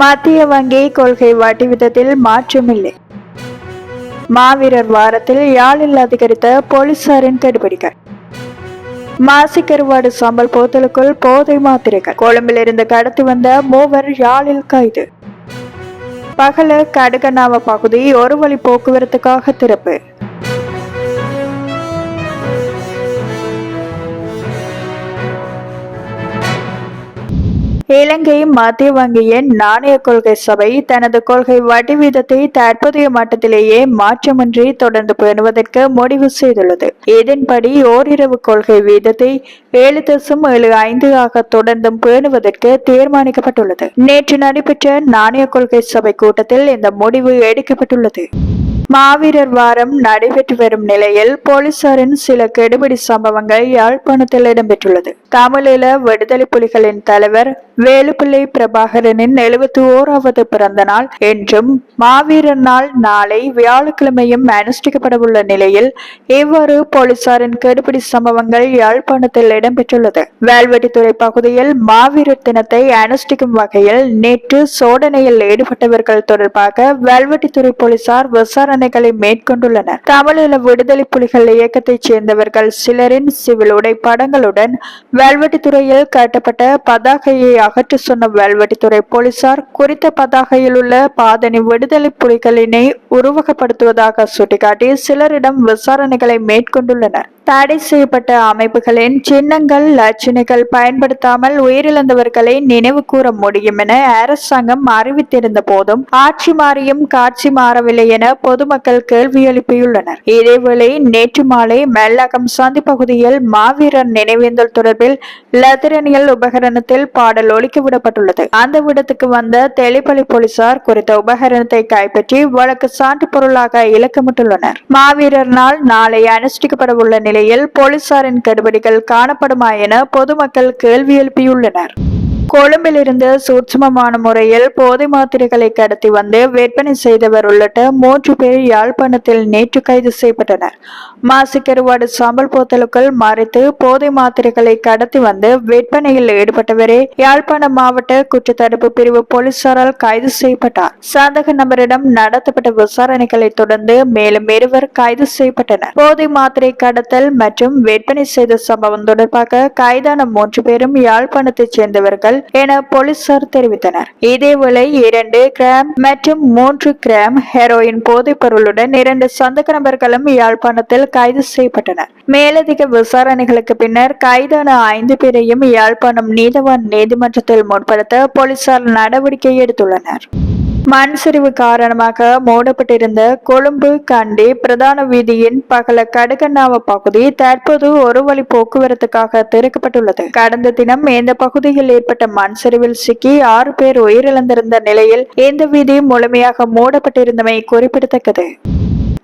மத்திய வங்கி கொள்கை வட்டி விதத்தில் மாற்றமில்லை. மாவீரர் வாரத்தில் யாழில் அதிகரித்த போலீசாரின் கடுபிடிக்க மாசிக்கருவாடு சாம்பல் போத்தலுக்குள் போதை மாத்திரைகள். கொழும்பில் இருந்து கடத்தி வந்த மூவர் யாழில் கைது. பகல கடுகனாவ பகுதி ஒரு வழி போக்குவரத்துக்காக திறப்பு. இலங்கை மத்திய வங்கியின் நாணய கொள்கை சபை தனது கொள்கை வட்டி வீதத்தை தற்போதைய மட்டத்திலேயே மாற்றமின்றி தொடர்ந்து பேணுவதற்கு முடிவு செய்துள்ளது. இதன்படி ஓரிரவு கொள்கை வீதத்தை ஏழு தசம் ஏழு ஐந்து ஆக தொடர்ந்தும் பேணுவதற்கு தீர்மானிக்கப்பட்டுள்ளது. நேற்று நடைபெற்ற நாணய கொள்கை சபை கூட்டத்தில் இந்த முடிவு எடுக்கப்பட்டுள்ளது. மாவீரர் வாரம் நடைபெற்று வரும் நிலையில் போலீசாரின் சில கெடுபிடி சம்பவங்கள் யாழ்ப்பாணத்தில் இடம்பெற்றுள்ளது. தமிழீழ விடுதலை புலிகளின் தலைவர் வேலுப்பிள்ளை பிரபாகரனின் எழுபத்தி ஓராவது பிறந்த நாள் என்றும் மாவீரர் நாள் நாளை வியாழக்கிழமையும் அனுஷ்டிக்கப்படவுள்ள நிலையில் இவ்வாறு போலீசாரின் கெடுபிடி சம்பவங்கள் யாழ்ப்பாணத்தில் இடம்பெற்றுள்ளது. வேல்வெட்டித்துறை பகுதியில் மாவீரர் தினத்தை அனுஷ்டிக்கும் வகையில் நேற்று சோதனையில் ஈடுபட்டவர்கள் தொடர்பாக வேல்வெட்டித்துறை போலீசார் விசாரணை விசாரணைகளை மேற்கொண்டுள்ளனர். தமிழீழ விடுதலை புலிகள் இயக்கத்தைச் சேர்ந்தவர்கள் சிலரின் சிவில் உடை படங்களுடன் வேல்வெட்டித்துறையில் காட்டப்பட்ட பதாகையை அகற்ற சொன்ன வேல்வெட்டித்துறை போலீசார் குறித்த பதாகையில் உள்ள பாதனி விடுதலை புலிகளினை உருவகப்படுத்துவதாக சுட்டிக்காட்டி சிலரிடம் விசாரணைகளை மேற்கொண்டுள்ளனர். தடை செய்யப்பட்ட அமைப்புகளின் சின்னங்கள் லட்சணைகள் பயன்படுத்தாமல் உயிரிழந்தவர்களை நினைவு கூற முடியும் என அரசாங்கம் அறிவித்திருந்த போதும் ஆட்சி மாறியும் காட்சி மாறவில்லை என பொதுமக்கள் கேள்வி எழுப்பியுள்ளனர். இதேவேளை நேற்று மாலை மெல்லகம் சந்தி பகுதியில் மாவீரர் நினைவேந்தல் தொடர்பில் லத்திரனியல் உபகரணத்தில் பாடல் ஒலிக்க விடப்பட்டுள்ளது. அந்த விடத்துக்கு வந்த தெளிப்பள்ளி போலீசார் குறித்த உபகரணத்தை கைப்பற்றி வழக்கு சான்று பொருளாக இலக்கமிட்டுள்ளனர். மாவீரர் நாள் நாளை அனுஷ்டிக்கப்படவுள்ள நிலையில் போலீசாரின் கடுபடிகள் காணப்படுமா என பொதுமக்கள் கேள்வி எழுப்பியுள்ளனர். கொழும்பிலிருந்து சூட்சுமமான முறையில் போதை மாத்திரைகளை கடத்தி வந்து விற்பனை செய்தவர் உள்ளிட்ட மூன்று பேர் யாழ்ப்பாணத்தில் நேற்று கைது செய்யப்பட்டனர். மாசிக்கருவாடு சாம்பல் போத்தலுக்குள் மறைத்து போதை மாத்திரைகளை கடத்தி வந்து விற்பனையில் ஈடுபட்டவரே யாழ்ப்பாணம் மாவட்ட குற்றத்தடுப்பு பிரிவு போலீசாரால் கைது செய்யப்பட்டார். சந்தக நபரிடம் நடத்தப்பட்ட விசாரணைகளை தொடர்ந்து மேலும் இருவர் கைது செய்யப்பட்டனர். போதை மாத்திரை கடத்தல் மற்றும் விற்பனை செய்த சம்பவம் தொடர்பாக கைதான மூன்று பேரும் யாழ்ப்பாணத்தைச் சேர்ந்தவர்கள் என போலீசார் தெரிவித்தனர். இதேவேளை இரண்டு கிராம் மற்றும் மூன்று கிராம் ஹெரோயின் போதைப் பொருளுடன் இரண்டு சந்தக நபர்களும் யாழ்ப்பாணத்தில் கைது செய்யப்பட்டனர். மேலதிக விசாரணைகளுக்கு பின்னர் கைதான ஐந்து பேரையும் யாழ்ப்பாணம் நீதவான் நீதிமன்றத்தில் முற்படுத்த போலீசார் நடவடிக்கை எடுத்துள்ளனர். மண் சரிவு காரணமாக மூடப்பட்டிருந்த கொழும்பு கண்டி பிரதான வீதியின் பகல கடுகண்ணாவ பகுதி தற்போது ஒரு வழி போக்குவரத்துக்காக திறக்கப்பட்டுள்ளது. கடந்த தினம் இந்த பகுதியில் ஏற்பட்ட மண் சரிவில் சிக்கி ஆறு பேர் உயிரிழந்திருந்த நிலையில் இந்த வீதி முழுமையாக மூடப்பட்டிருந்தமை குறிப்பிடத்தக்கது.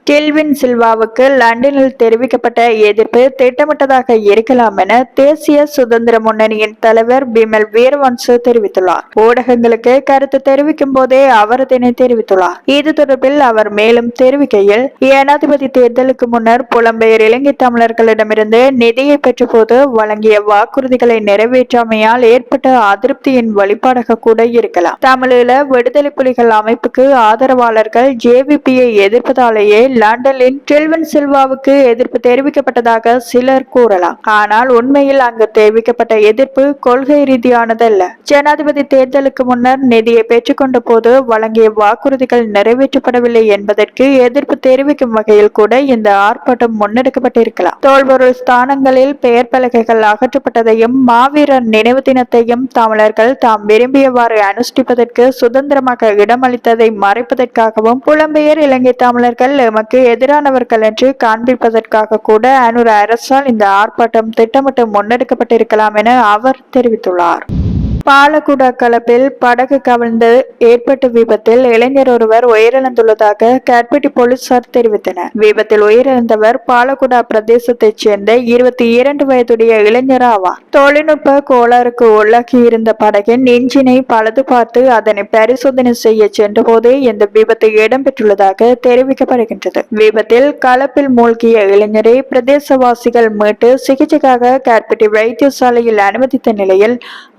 கெல்வின் சில்வாவுக்கு லண்டனில் தெரிவிக்கப்பட்ட எதிர்ப்பு திட்டமிட்டதாக இருக்கலாம் என தேசிய சுதந்திர முன்னணியின் தலைவர் பிமல் வீரவன்சு தெரிவித்துள்ளார். ஊடகங்களுக்கு கருத்து தெரிவிக்கும் போதே அவர் இதனை தெரிவித்துள்ளார். இது தொடர்பில் அவர் மேலும் தெரிவிக்கையில் ஜனாதிபதி தேர்தலுக்கு முன்னர் புலம்பெயர் இலங்கை தமிழர்களிடமிருந்து நிதியை பெற்றபோது வழங்கிய வாக்குறுதிகளை நிறைவேற்றாமையால் ஏற்பட்ட அதிருப்தியின் வழிபாடாக கூட இருக்கலாம். தமிழீழ விடுதலை புலிகள் அமைப்புக்கு ஆதரவாளர்கள் ஜேவிபியை எதிர்ப்பதாலேயே லண்டனில் கெல்வின் சில்வாவுக்கு எதிர்ப்பு தெரிவிக்கப்பட்டதாக சிலர் கூறலாம். ஆனால் உண்மையில் அங்கு தெரிவிக்கப்பட்ட எதிர்ப்பு கொள்கை ரீதியானதல்ல. ஜனாதிபதி தேர்தலுக்கு முன்னர் நிதியை பெற்றுக்கொண்ட போது வழங்கிய வாக்குறுதிகள் நிறைவேற்றப்படவில்லை என்பதற்கு எதிர்ப்பு தெரிவிக்கும் வகையில் கூட இந்த ஆர்ப்பாட்டம் முன்னெடுக்கப்பட்டிருக்கலாம். தோல்பொருள் ஸ்தானங்களில் பெயர் பலகைகள் அகற்றப்பட்டதையும் மாவீரர் நினைவு தினத்தையும் தமிழர்கள் தாம் விரும்பியவாறு அனுஷ்டிப்பதற்கு சுதந்திரமாக இடமளித்ததை மறைப்பதற்காகவும் புலம்பெயர் இலங்கை தமிழர்கள் எமக்கு எதிரானவர்கள் என்று காண்பிப்பதற்காக கூட அனுர அரசால் இந்த ஆர்ப்பாட்டம் திட்டமிட்டு முன்னெடுக்கப்பட்டிருக்கலாம் என அவர் தெரிவித்துள்ளார். பாலக்குடா கலப்பில் படகு கவிழ்ந்து ஏற்பட்ட விபத்தில் இளைஞர் ஒருவர் உயிரிழந்துள்ளதாக கேட்பட்டி போலீசார் தெரிவித்தனர். விபத்தில் உயிரிழந்தவர் பாலக்குடா பிரதேசத்தைச் சேர்ந்த இருபத்தி இரண்டு வயதுடைய இளைஞர் ஆவார். தொழில்நுட்ப கோளாறுக்கு உள்ளாகி இருந்த படகின் இன்ஜினை பழுது பார்த்து அதனை பரிசோதனை செய்ய சென்றபோது இந்த விபத்து இடம்பெற்றுள்ளதாக தெரிவிக்கப்படுகின்றது. விபத்தில் கலப்பில் மூழ்கிய இளைஞரை பிரதேசவாசிகள் மீட்டு சிகிச்சைக்காக கேட்பட்டி வைத்தியசாலையில் அனுமதித்த நிலையில்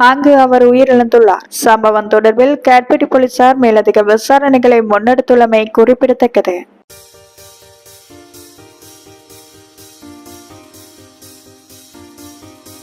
அங்கு அவர் அவர் உயிரிழந்துள்ளார். சம்பவம் தொடர்பில் கேட்பட்டி போலீசார் மேலதிக விசாரணைகளை முன்னெடுத்துள்ளமை குறிப்பிடத்தக்கது.